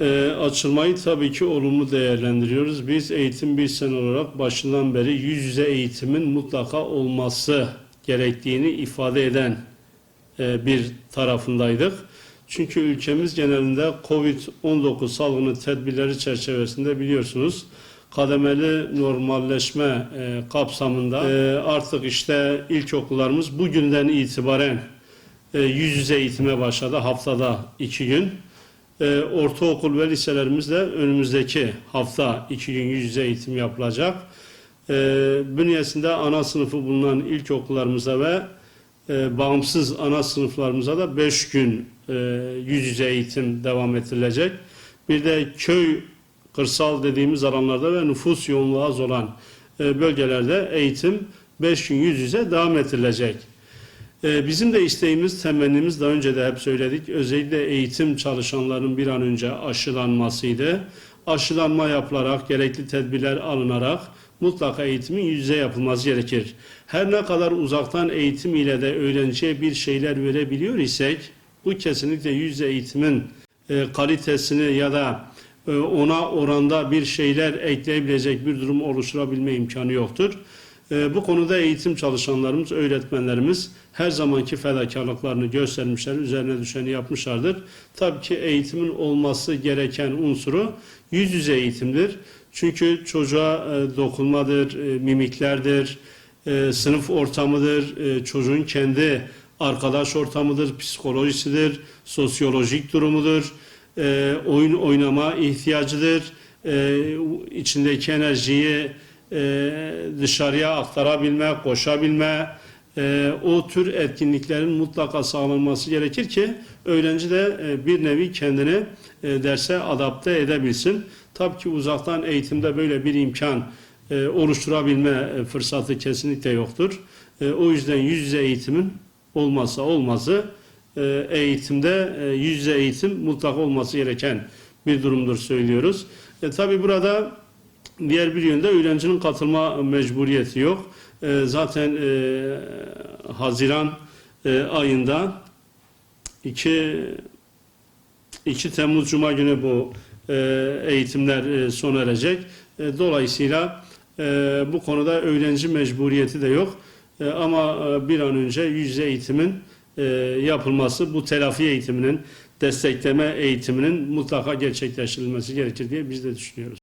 Ee, açılmayı tabii ki olumlu değerlendiriyoruz. Biz eğitim bir sene olarak başından beri yüz yüze eğitimin mutlaka olması gerektiğini ifade eden e, bir tarafındaydık. Çünkü ülkemiz genelinde Covid-19 salgını tedbirleri çerçevesinde biliyorsunuz kademeli normalleşme e, kapsamında e, artık işte ilkokullarımız bugünden itibaren e, yüz yüze eğitime başladı haftada iki gün. E, ortaokul ve liselerimiz de önümüzdeki hafta iki gün yüz yüze eğitim yapılacak. E, bünyesinde ana sınıfı bulunan ilkokullarımıza ve e, bağımsız ana sınıflarımıza da 5 gün e, yüz yüze eğitim devam ettirilecek. Bir de köy, kırsal dediğimiz alanlarda ve nüfus yoğunluğu az olan e, bölgelerde eğitim 5 gün yüz yüze devam ettirilecek. E, bizim de isteğimiz, temennimiz daha önce de hep söyledik. Özellikle eğitim çalışanlarının bir an önce aşılanmasıydı. Aşılanma yapılarak, gerekli tedbirler alınarak mutlaka eğitimin yüz yüze yapılması gerekir. Her ne kadar uzaktan eğitim ile de öğrenciye bir şeyler verebiliyor isek, bu kesinlikle yüz yüze eğitimin e, kalitesini ya da e, ona oranda bir şeyler ekleyebilecek bir durum oluşturabilme imkanı yoktur. E, Bu konuda eğitim çalışanlarımız, öğretmenlerimiz her zamanki fedakarlıklarını göstermişler, üzerine düşeni yapmışlardır. Tabii ki eğitimin olması gereken unsuru yüz yüze eğitimdir. Çünkü çocuğa e, dokunmadır, e, mimiklerdir, e, sınıf ortamıdır, e, çocuğun kendi arkadaş ortamıdır, psikolojisidir, sosyolojik durumudur, e, oyun oynama ihtiyacıdır, e, içindeki enerjiyi dışarıya aktarabilme, koşabilme, e, o tür etkinliklerin mutlaka sağlanması gerekir ki öğrenci de e, bir nevi kendini e, derse adapte edebilsin. Tabii ki uzaktan eğitimde böyle bir imkan e, oluşturabilme e, fırsatı kesinlikle yoktur. E, o yüzden yüz yüze eğitimin olmazsa olmazı e, eğitimde e, yüz yüze eğitim mutlaka olması gereken bir durumdur söylüyoruz. E, tabii burada diğer bir yönde öğrencinin katılma mecburiyeti yok. E, zaten e, Haziran e, ayında 2 2 Temmuz Cuma günü bu e, eğitimler e, sona erecek. Dolayısıyla bu konuda öğrenci mecburiyeti de yok. Ama bir an önce yüz yüze eğitimin yapılması, bu telafi eğitiminin, destekleme eğitiminin mutlaka gerçekleştirilmesi gerekir diye biz de düşünüyoruz.